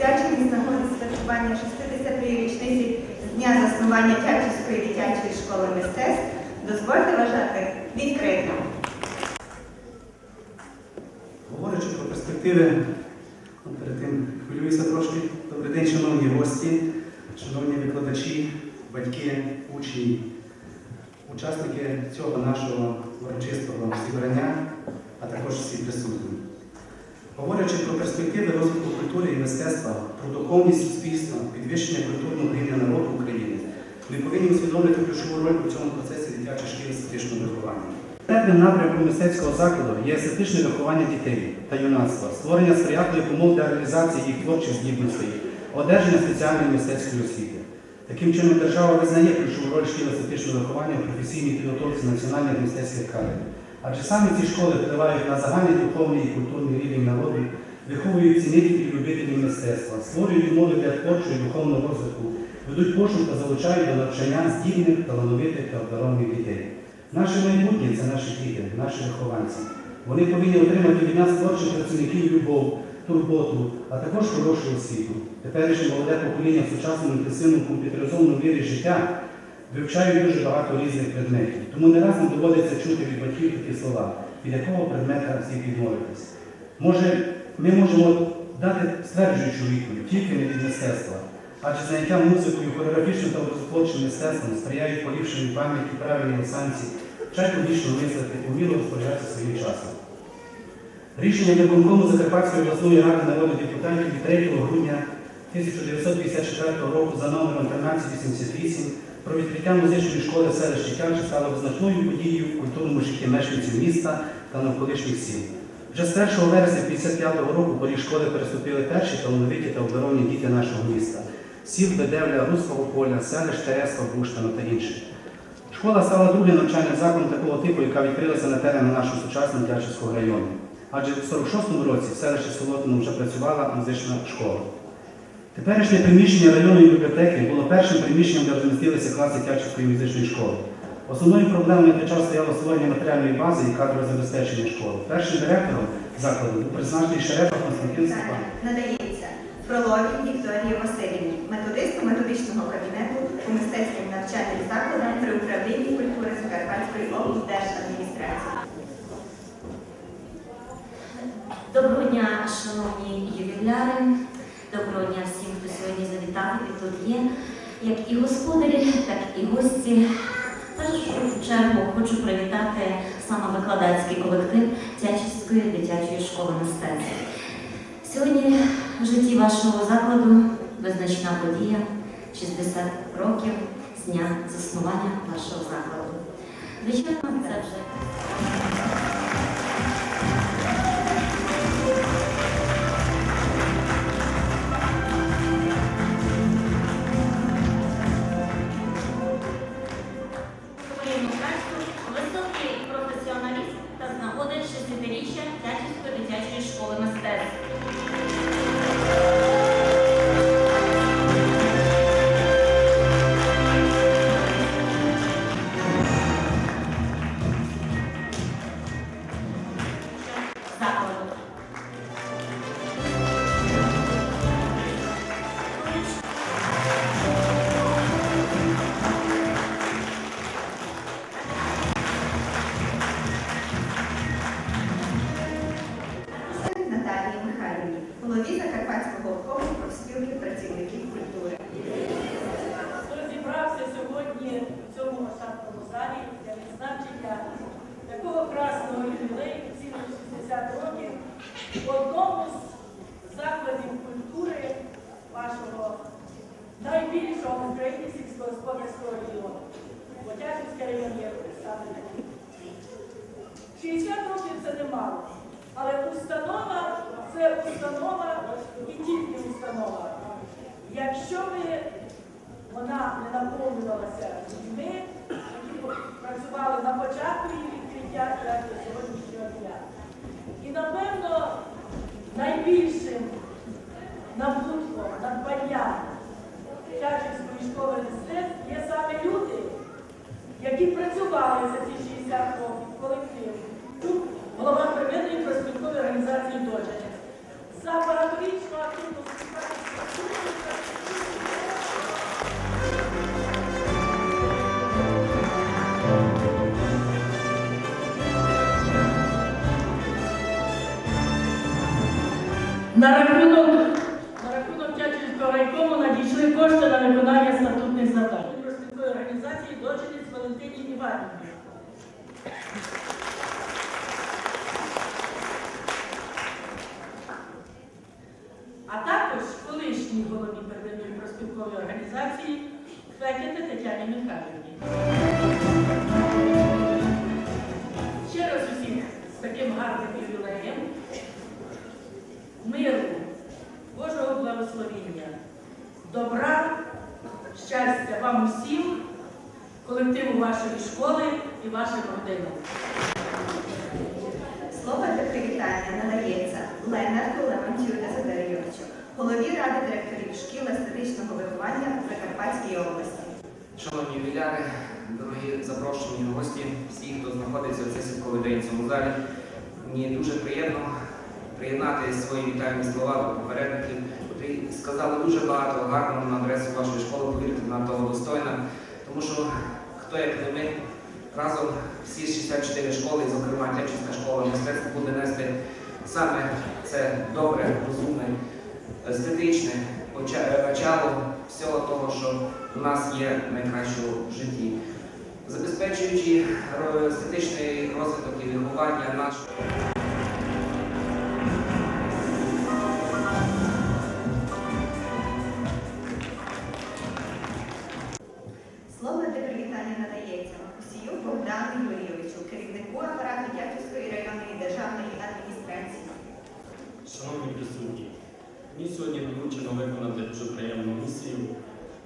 присвячений з нагоди святкування 60-ї річниці дня заснування Тячівської дитячої школи мистецтв, дозвольте вважати відкритим. Говорячи про перспективи, перед тим хвилююся трошки. Добрий день, шановні гості, шановні викладачі, батьки, учні, учасники цього нашого урочистого зібрання, а також всі присутні. Говорячи про перспективи розвитку культури і мистецтва, про духовність суспільства, підвищення культурного рівня народу України, ми повинні усвідомити ключову роль у цьому процесі дитячої шкіли естетичного виховання. Пріоритетним напрямком мистецького закладу є естетичне виховання дітей та юнацтва, створення сприятливих умов для реалізації їх творчих здібностей, одержання спеціальної мистецької освіти. Таким чином, держава визнає ключову роль шкіл естетичного виховання в професійній підготовці національних мистецьких кадрів. Адже саме ці школи впливають на загальний духовний і культурний рівень народу, виховують цінителів і любителів мистецтва, створюють умови для творчого і духовного розвитку, ведуть пошук та залучають до навчання здібних, талановитих та обдарованих дітей. Наше майбутнє це наші діти, наші вихованці. Вони повинні отримати від нас творчих працівників любов, турботу, а також хорошу освіту. Теперішнє молоде покоління в сучасному інтенсивному комп'ютеризованому вірі життя вивчають дуже багато різних предметів. Тому не раз нам доводиться чути від батьків такі слова, від якого предмета слід відмовитись. Може, ми можемо дати стверджуючу відповідь тільки не від мистецтва. Адже заняття музикою, хореографічним та образотворчим мистецтвом сприяють поліпшенню пам'яті, правильній осанці, вчать логічно мислити, уміло розпоряджатися своїм часом. Рішення виконкому Закарпатської обласної ради народних депутатів від 3 грудня 1954 року за номером 1388 про музичної школи селищі Тячі стало визначною подією в культурному житті мешканців міста та навколишніх сіл. Вже з 1 вересня 1955 року поріг школи переступили перші талановиті та обдаровані діти нашого міста сіл Бедевля, Руського поля, селищ Терества, Буштана та інших. Школа стала другим навчальним закладом такого типу, яка відкрилася на терені нашого сучасного Тячівського району. Адже в 46-му році в селищі Солотино вже працювала музична школа. Теперішнє приміщення районної бібліотеки було першим приміщенням, де розмістилися класи Тячівської музичної школи. Основною проблемою на той час стояло створення матеріальної бази і кадрове забезпечення школи. Першим директором закладу був призначений Шерепа Константин Степан. Надається Фроловій Вікторії Васильівні, методисту методичного кабінету у мистецьким навчальним закладам при управлінні культури Закарпатської облдержадміністрації. Доброго дня, шановні ювіляри. Доброго дня всім, хто сьогодні завітав і тут є, як і господарі, так і гості. Першу чергу хочу привітати саме викладацький колектив Тячівської дитячої школи мистецтв. Сьогодні в житті вашого закладу визначна подія 60 років з дня заснування вашого закладу. Звичайно, це вже. Школи відкриття і На рахунок, на рахунок Тячівського райкому надійшли кошти на виконання статутних завдань. Проспілкової організації дочерніць Валентині Іванівні. А також колишній голові первинної проспілкової організації Фекети Тетяні Михайлівні. Щастя вам усім, колективу вашої школи і вашим родинам. Слово для привітання надається Ленарту Лемонтію Дезидерійовичу, голові Ради директорів шкіл естетичного виховання в Закарпатській області. Шановні ювіляри, дорогі запрошені гості, всі, хто знаходиться в цей святковий день в цьому залі, мені дуже приємно приєднати свої вітальні слова до попередників, які сказали дуже багато гарного на адресу вашої школи, повірте, вона того достойна, тому що хто як не ми, разом всі 64 школи, зокрема Тячівська школа мистецтва буде нести саме це добре, розумне, естетичне поча- начало всього того, що у нас є найкращого в житті. Забезпечуючи естетичний розвиток і виховання нашого. Сьогодні виконати дуже приємну місію,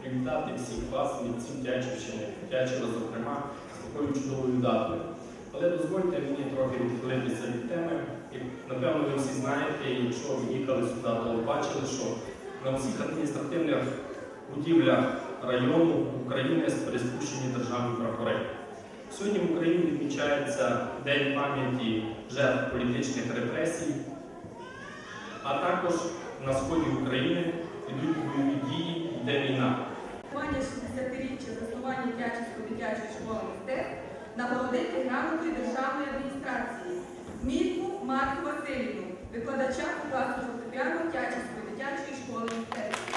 привітати всіх вас від всім Тячівщини, Тячева, зокрема, з такою чудовою датою. Але дозвольте мені трохи відхилитися від теми. Як, напевно, ви всі знаєте, і якщо ви їхали сюди, то бачили, що на всіх адміністративних будівлях району України приспущені державні прапори. Сьогодні в Україні відмічається День пам'яті жертв політичних репресій, а також на сході України йде війна. Святкування 60-річчя заснування Тячівської дитячої школи мистецтв нагородити грамотою державної адміністрації Мітку Марку Васильівну, викладача класу фортепіано Тячівської дитячої школи мистецтв.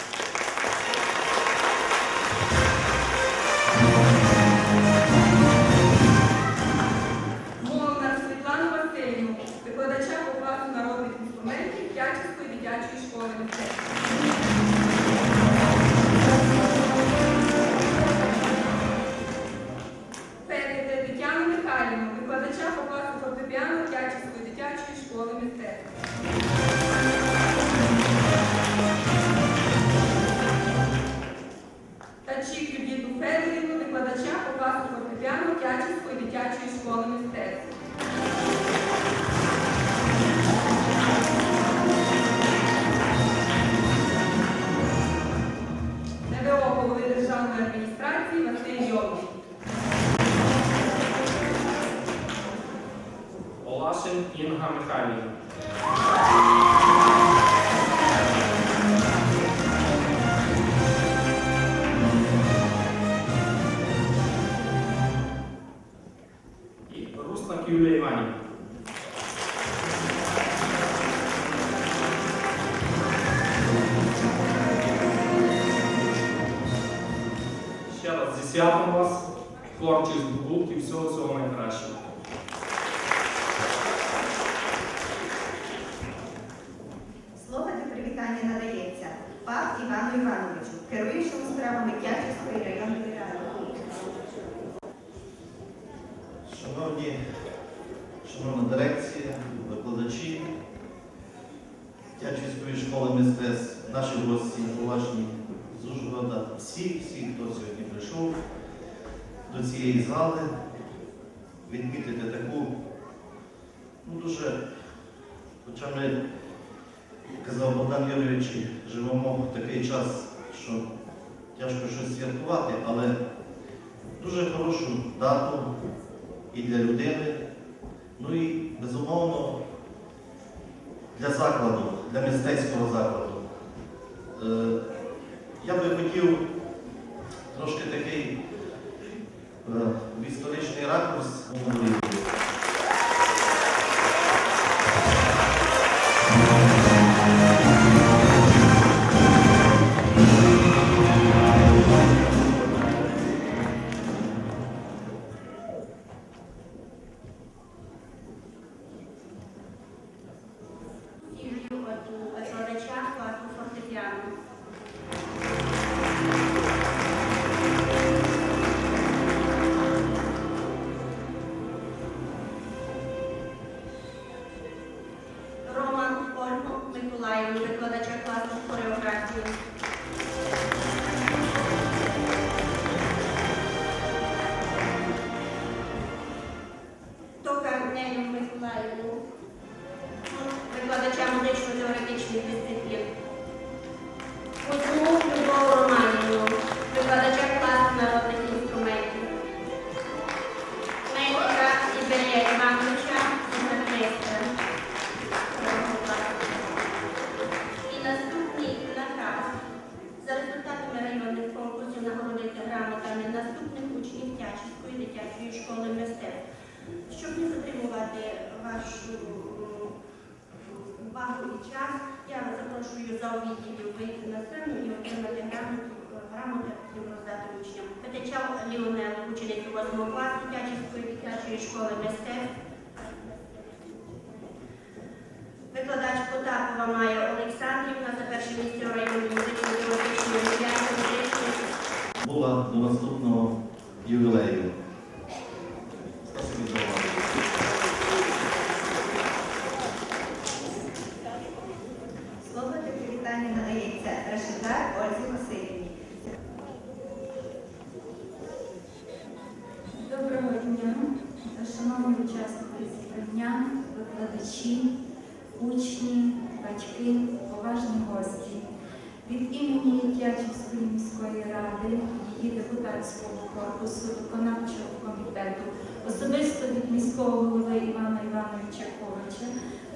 Олашин Інга Михайлівна. Івану Івановичу, керуючому справами Тячівської районної ради. Шановні, шановна дирекція, викладачі Тячівської школи мистецтв, наші гості, уважні з Ужгорода, всі, всі, хто сьогодні прийшов до цієї зали, відмітити таку, ну дуже, хоча ми, казав Богдан Юрійович, живемо в такий час, що тяжко щось святкувати, але дуже хорошу дату і для людини, ну і безумовно для закладу, для мистецького закладу. Е, я би хотів трошки такий е, в історичний ракурс. учням. Петича Ліонел, ученик 8 класу дитячої дитячої школи мистецтв. Викладач Потапова Майя Олександрівна за перше місце в районі музично-теоретичної діяльності. Була до наступного ювілею. викладачі, учні, батьки, поважні гості. Від імені Тячівської міської ради, її депутатського корпусу, виконавчого комітету, особисто від міського голови Івана Івановича Ковича,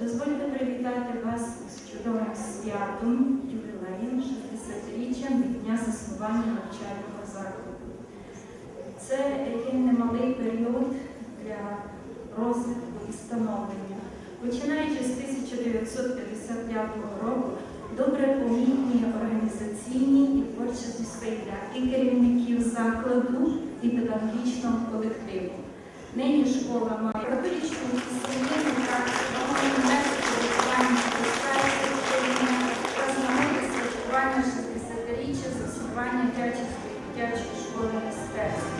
дозвольте привітати вас з чудовим святом, ювілеєм 60-річчям від дня заснування навчального закладу. Це який немалий період для розвитку і становлення починаючи з 1955 року, добре помітні організаційні і творчі зусилля і керівників закладу, і педагогічного колективу. Нині школа має протирічну історію та святкування 60-річчя заснування дитячої школи мистецтва.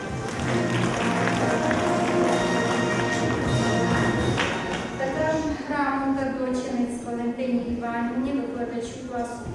Іванівні, викладачу класу.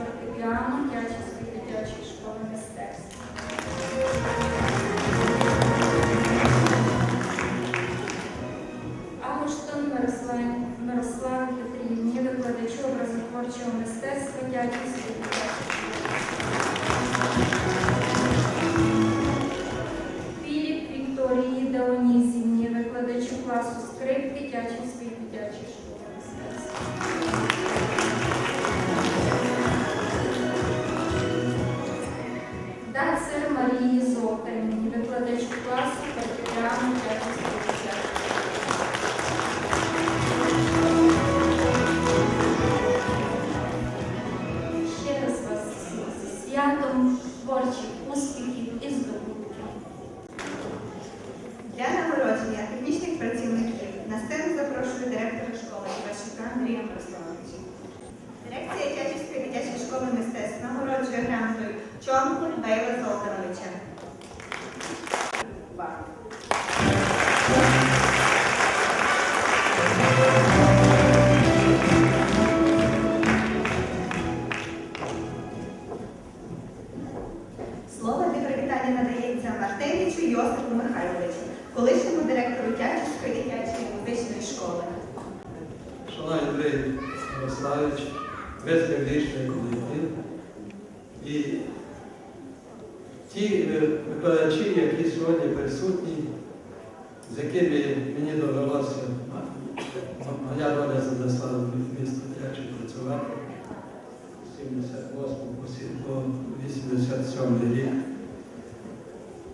з якими мені довелося, моя доля занесла в місто Трячі працювати 78 по 87 рік.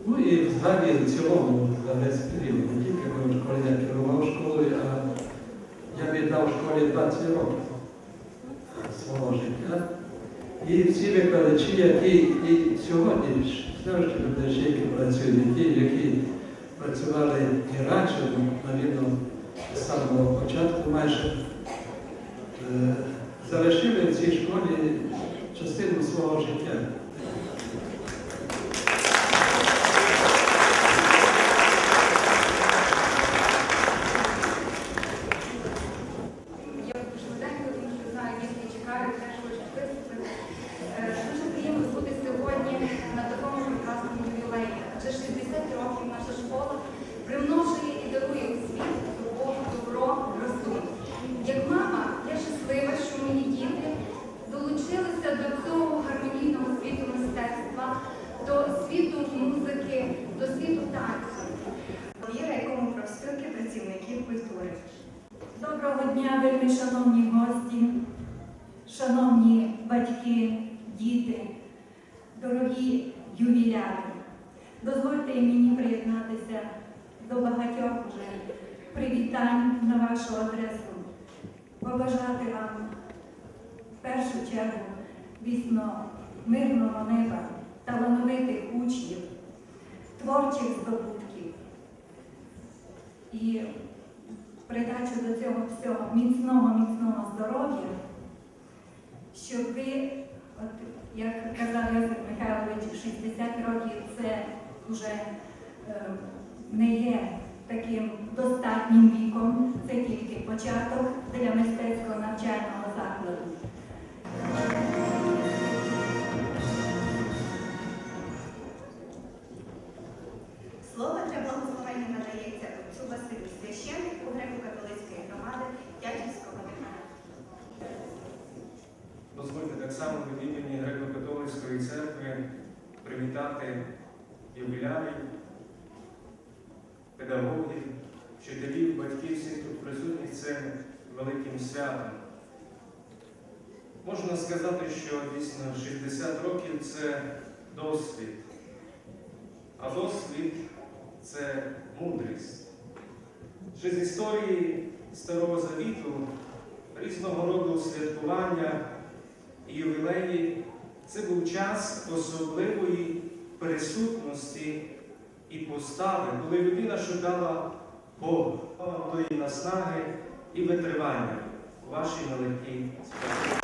Ну і взагалі в цілому за весь період, не тільки коли я керував школою, а я віддав школі 20 років свого життя. І всі викладачі, які і сьогодні, все ж викладачі, які працюють, які працювали і раніше, навіть з самого початку майже е, залишили в цій школі частину свого життя. Я швиденько, тому що знаю, дітки чекають, теж хочуть виступити. Е, Дуже приємно бути сьогодні на такому прекрасному ювілеї. Адже 60 років наша школа примножує і дарує у світ любов, добро, красу. Як мама, я щаслива, що мої діти долучилися до цього гармонійного світу мистецтва, до світу музики, до світу танцю. Віра, якому профспілки працівників культури. Доброго дня, вельми шановні гості, шановні батьки, діти, дорогі ювіляри. Дозвольте мені приєднатися до багатьох вже привітань на вашу адресу, побажати вам в першу чергу, дійсно, мирного неба, талановитих учнів, творчих здобутків. І придачу до цього всього міцного, міцного здоров'я, щоб ви, от як казав Йосип Михайлович, 60 років це вже е, не є таким достатнім віком, це тільки початок для мистецького навчального само від імені Греко-католицької церкви привітати ювілярів, педагогів, вчителів, батьків, всіх тут присутніх цим великим святом. Можна сказати, що дійсно 60 років це досвід, а досвід це мудрість. Ще з історії Старого Завіту різного роду святкування ювілеї. Це був час особливої присутності і постави, коли людина шукала Бога, тої наснаги і витривання у вашій великій справі.